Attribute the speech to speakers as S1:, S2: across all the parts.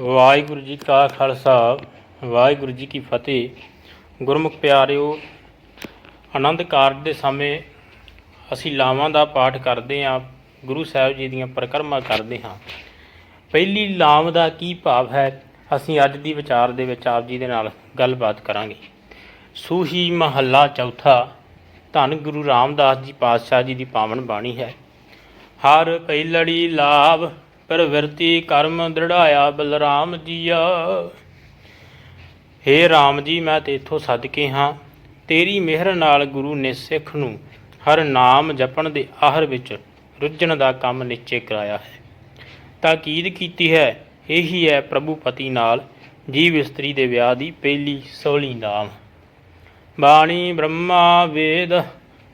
S1: ਵਾਹਿਗੁਰੂ ਜੀ ਕਾ ਖਾਲਸਾ, ਵਾਹਿਗੁਰੂ ਜੀ ਕੀ ਫਤਿਹ। ਗੁਰਮੁਖ ਪਿਆਰਿਓ, ਆਨੰਦ ਕਾਰਜ ਦੇ ਸਮੇਂ ਅਸੀਂ ਲਾਵਾਂ ਦਾ ਪਾਠ ਕਰਦੇ ਹਾਂ, ਗੁਰੂ ਸਾਹਿਬ ਜੀ ਦੀਆਂ ਪਰਿਕਰਮਾ ਕਰਦੇ ਹਾਂ। ਪਹਿਲੀ ਲਾਮ ਦਾ ਕੀ ਭਾਵ ਹੈ, ਅਸੀਂ ਅੱਜ ਦੀ ਵਿਚਾਰ ਦੇ ਵਿੱਚ ਆਪ ਜੀ ਦੇ ਨਾਲ ਗੱਲਬਾਤ ਕਰਾਂਗੇ। ਸੂਹੀ ਮਹੱਲਾ ਚੌਥਾ, ਧੰਨ ਗੁਰੂ ਰਾਮਦਾਸ ਜੀ ਪਾਤਸ਼ਾਹ ਜੀ ਦੀ ਪਾਵਨ ਬਾਣੀ ਹੈ। ਹਰ ਪਹਿਲੜੀ ਲਾਭ ਪ੍ਰਵਿਰਤੀ ਕਰਮ ਦ੍ਰਿੜਾਇਆ ਬਲਰਾਮ ਜੀਆ। ਹੇ RAM ਜੀ, ਮੈਂ ਤੇਥੋਂ ਸਦਕੇ ਹਾਂ। ਤੇਰੀ ਮਿਹਰ ਨਾਲ ਗੁਰੂ ਨੇ ਸਿੱਖ ਨੂੰ ਹਰ ਨਾਮ ਜਪਣ ਦੇ ਆਹਰ ਵਿੱਚ ਰੁੱਝਣ ਦਾ ਕੰਮ ਨਿਸ਼ਚੈ ਕਰਾਇਆ ਹੈ। ਤਾਕੀਦ ਕੀਤੀ ਹੈ? ਇਹੀ ਹੈ ਪ੍ਰਭੂ ਪਤੀ ਨਾਲ ਜੀਵ ਇਸਤਰੀ ਦੇ ਵਿਆਹ ਦੀ ਪਹਿਲੀ ਸੋਹਲੀ ਨਾਮ। ਬਾਣੀ ਬ੍ਰਹਮਾ ਵੇਦ,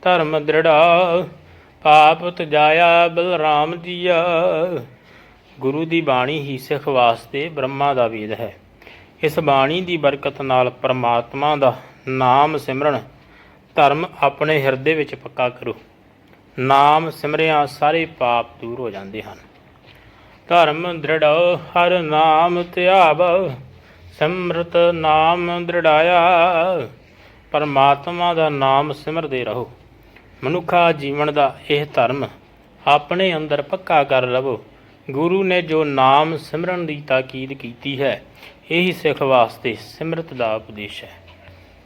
S1: ਧਰਮ ਦ੍ਰਿੜਾ ਪਾਪ ਤਜਾਇਆ ਬਲਰਾਮ ਜੀਆ। ਗੁਰੂ ਦੀ ਬਾਣੀ ਹੀ ਸਿੱਖ ਵਾਸਤੇ ਬ੍ਰਹਮਾ ਦਾ ਵੇਦ ਹੈ। ਇਸ ਬਾਣੀ ਦੀ ਬਰਕਤ ਨਾਲ ਪਰਮਾਤਮਾ ਦਾ ਨਾਮ ਸਿਮਰਨ, ਧਰਮ ਆਪਣੇ ਹਿਰਦੇ ਵਿੱਚ ਪੱਕਾ ਕਰੋ। ਨਾਮ ਸਿਮਰਿਆ ਸਾਰੇ ਪਾਪ ਦੂਰ ਹੋ ਜਾਂਦੇ ਹਨ। ਧਰਮ ਦ੍ਰਿੜੋ ਹਰ ਨਾਮ ਧਿਆਵ, ਸਿਮਰਤ ਨਾਮ ਦ੍ਰਿੜਾਇਆ। ਪਰਮਾਤਮਾ ਦਾ ਨਾਮ ਸਿਮਰਦੇ ਰਹੋ। ਮਨੁੱਖਾ ਜੀਵਨ ਦਾ ਇਹ ਧਰਮ ਆਪਣੇ ਅੰਦਰ ਪੱਕਾ ਕਰ ਲਵੋ। ਗੁਰੂ ਨੇ ਜੋ ਨਾਮ ਸਿਮਰਨ ਦੀ ਤਾਕੀਦ ਕੀਤੀ ਹੈ, ਇਹੀ ਸਿੱਖ ਵਾਸਤੇ ਸਿਮਰਤ ਦਾ ਉਪਦੇਸ਼ ਹੈ।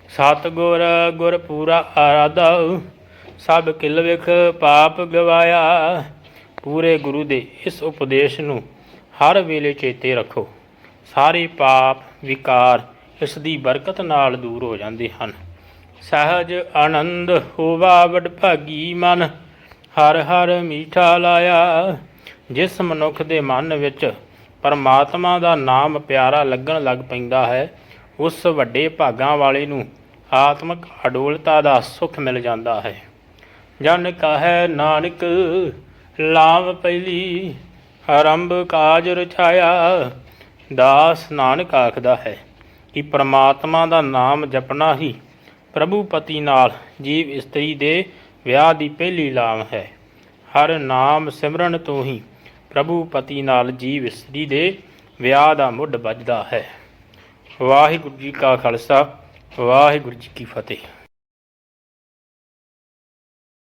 S1: ਸਤਿਗੁਰ ਗੁਰ ਪੂਰਾ ਆਰਾਧਾ, ਸਭ ਕਿਲ ਵਿਖ ਪਾਪ ਗਵਾਇਆ। ਪੂਰੇ ਗੁਰੂ ਦੇ ਇਸ ਉਪਦੇਸ਼ ਨੂੰ ਹਰ ਵੇਲੇ ਚੇਤੇ ਰੱਖੋ। ਸਾਰੇ ਪਾਪ ਵਿਕਾਰ ਇਸ ਦੀ ਬਰਕਤ ਨਾਲ ਦੂਰ ਹੋ ਜਾਂਦੇ ਹਨ। ਸਹਜ ਆਨੰਦ ਹੋਵਾ ਵਡਭਾਗੀ ਮਨ, ਹਰ ਹਰ ਮੀਠਾ ਲਾਇਆ। ਜਿਸ ਮਨੁੱਖ ਦੇ ਮਨ ਵਿੱਚ ਪਰਮਾਤਮਾ ਦਾ ਨਾਮ ਪਿਆਰਾ ਲੱਗਣ ਲੱਗ ਪੈਂਦਾ ਹੈ, ਉਸ ਵੱਡੇ ਭਾਗਾਂ ਵਾਲੇ ਨੂੰ ਆਤਮਿਕ ਅਡੋਲਤਾ ਦਾ ਸੁਖ ਮਿਲ ਜਾਂਦਾ ਹੈ। ਜਨ ਕਹੈ ਨਾਨਕ ਲਾਮ ਪਹਿਲੀ, ਆਰੰਭ ਕਾਜ ਰਚਾਇਆ। ਦਾਸ ਨਾਨਕ ਆਖਦਾ ਹੈ ਕਿ ਪ੍ਰਮਾਤਮਾ ਦਾ ਨਾਮ ਜਪਣਾ ਹੀ ਪ੍ਰਭੂ ਪਤੀ ਨਾਲ ਜੀਵ ਇਸਤਰੀ ਦੇ ਵਿਆਹ ਦੀ ਪਹਿਲੀ ਲਾਮ ਹੈ। ਹਰ ਨਾਮ ਸਿਮਰਨ ਤੋਂ ਹੀ ਪ੍ਰਭੂ ਪਤੀ ਨਾਲ ਜੀਵ ਇਸਤਰੀ ਦੇ ਵਿਆਹ ਦਾ ਮੁੱਢ ਵੱਜਦਾ ਹੈ। ਵਾਹਿਗੁਰੂ ਜੀ ਕਾ ਖਾਲਸਾ, ਵਾਹਿਗੁਰੂ ਜੀ ਕੀ ਫਤਿਹ।